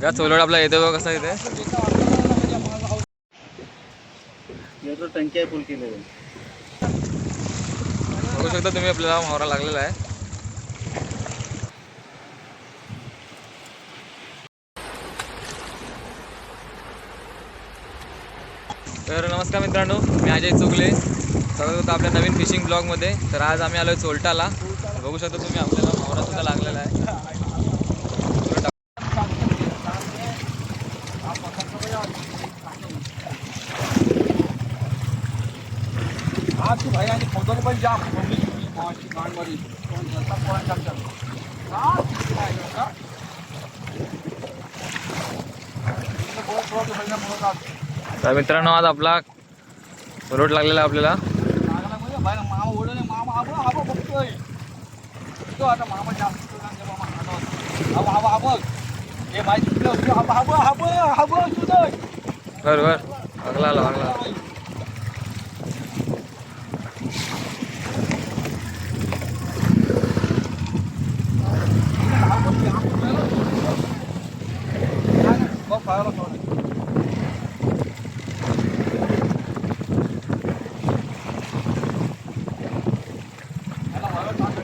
का सोलड आपला येतो बघ कसा इथे टंकी आहे फुल बघू शकता तुम्ही आपल्याला मावरा लागलेला आहे. तर नमस्कार मित्रांनो मी अजय चुगले. स्वागत होतं आपल्या नवीन फिशिंग ब्लॉगमध्ये तर आज आम्ही आलोय चोलटाला. बघू शकता तुम्ही आपल्याला मावरा सुद्धा लागलेला आहे. तू भाई आणि पण जाम मम्मी कोण का तर मित्रांनो आज आपला रोड लागलेला आपल्याला. म्हणजे भाई मामा ओढले मामा बघतोय. तो आता मामा जास्त तो गांजा मामा हाणतो. आबा आबा आबा हे भाई तुझं आबा आबा आबा आबा तुझं बर बर लागला आला, लागला आला. मग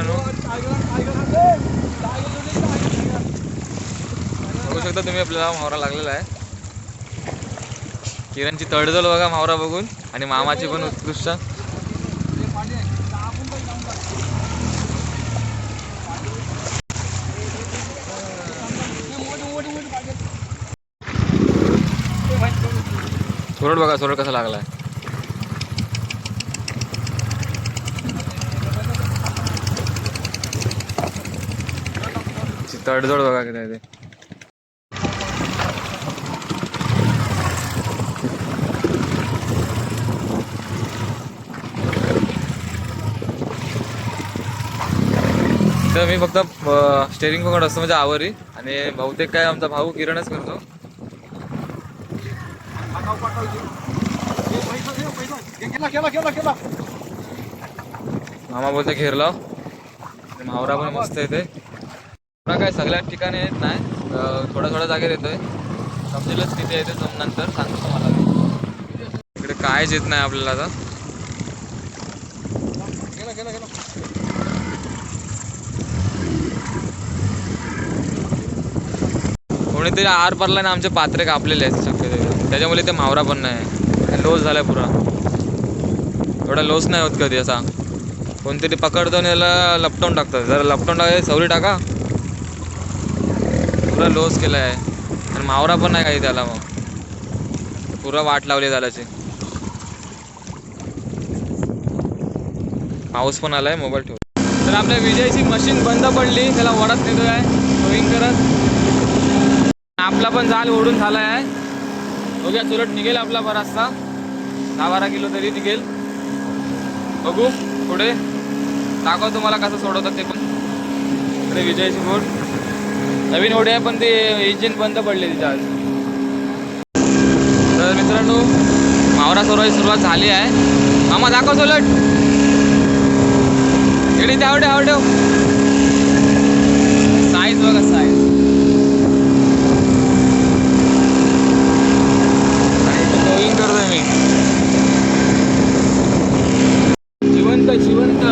मित्रांनो. बघू शकता तुम्ही आपल्याला मावरा लागलेला आहे. किरणची तडजल बघा मावरा बघून आणि मामाची पण उत्कृष्ट. सोरड बघा सोरड कसा लागलाय. तडजोड बघा किती आहे ते. तर मी फक्त स्टेरिंग पकड असतो म्हणजे आवरी आणि बहुतेक काय आमचा भाऊ किरणच करतो. मामा बोलते घेरला. मावरा पण मस्त येते थोडा काय सगळ्या ठिकाणी येत नाही. थोड्या थोड्या जागेत येतोय. समजेलच किती येते सम नंतर सांगतो तुम्हाला. इकडे कायच येत नाही आपल्याला आता. कोणीतरी आर पडला ना आमचे पात्रे कापलेले आहेत. शक्यतो त्याच्यामुळे ते मावरा पण नाही. लोस झालाय पुरा. एवढा लोस नाही होत कधी असा. कोणतरी पकडतो आणि याला लपटवून टाकतात. जरा लपटवून टाकाय सवरी टाका. पुरा लॉस आहे. आणि मावरा पण नाही काही त्याला मग. पुरा वाट लावली झाल्याची पाऊस पण आलाय मोबाईल ठेव. तर आपल्या विजयची मशीन बंद पडली त्याला वडत नेतोय टोईंग करत. आपला पण जाल ओढून झालाय. आहे बघूया चुरट निघेल आपला बराचसा. दहा बारा किलो तरी निघेल. बघू पुढे. दाखव तुम्हाला कसं सोडवतात ते पण. इकडे विजयची बोट. नवीन होडी आहे पण ते इंजिन बंद पडले तिथे आज. तर मित्रांनो मावरा सोडवायची सुरुवात झाली आहे. मामा दाखव सोलट. इकडे ते आवडे आवडे. साईज बघा साईज टोईंग करतोय मी. जिवंत जिवंत.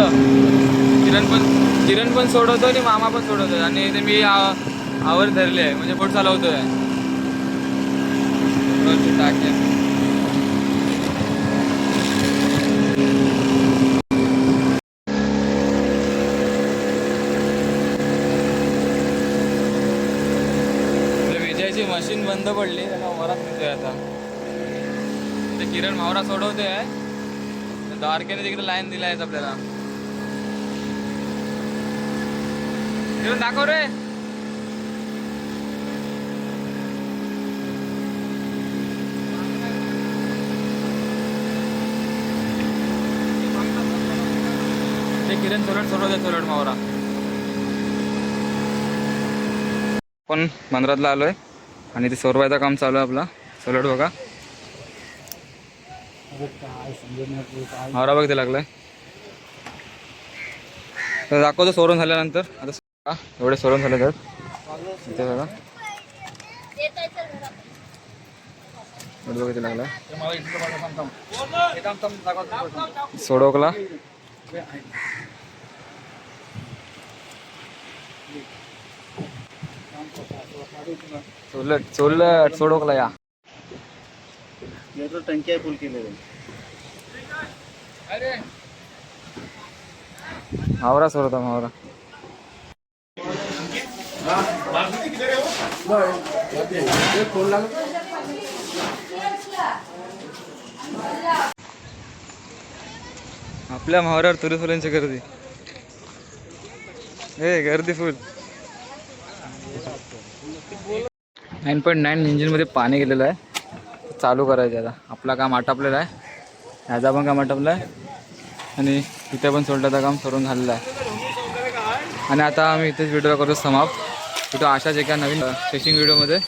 किरण पण किरण पण सोडवतो आणि मामा पण सोडवतो आणि ते मी आवर धरले आहे. म्हणजे बोट चालवतोय. टाके. विजयची मशीन बंद पडली. त्याला वरात आता. ते किरण मावरा सोडवते. आहे द्वारकेने तिकडे लाईन दिला आहे आपल्याला. किरण दाखव रे. किरण चोरड सोडवते चोरड मावरा. पण आलो आलोय आणि ते सोरवायचं काम चालू आहे आपला. सोलट बघा. मावरा बघ ते लागलाय. तर दाखवतो सोरून झाल्यानंतर. आता एवढे सोरून झाले तर. इथे बघा. बघा लागलाय. सोडवकला. हे आहे. सोलट सोलट सोडवकला या. टंकी आहे फुल केलेलं अरे मावरा. सोडवता मावरा आपल्या महारावर तुरी फुलांची गर्दी. ए गर्दी फुल. नाईन पॉईंट नाईन इंजिनमध्ये पाणी गेलेलं आहे. चालू करायचं आता. आपला काम आटपलेलं आहे. ह्याचा पण काम आटपलं आहे. आणि इथे पण सोडल्याचं काम करून झालेलं आहे. आणि आता आम्ही इथेच व्हिडिओ करतो समाप्त. तिथं अशाच एका नवीन फिशिंग व्हिडिओमध्ये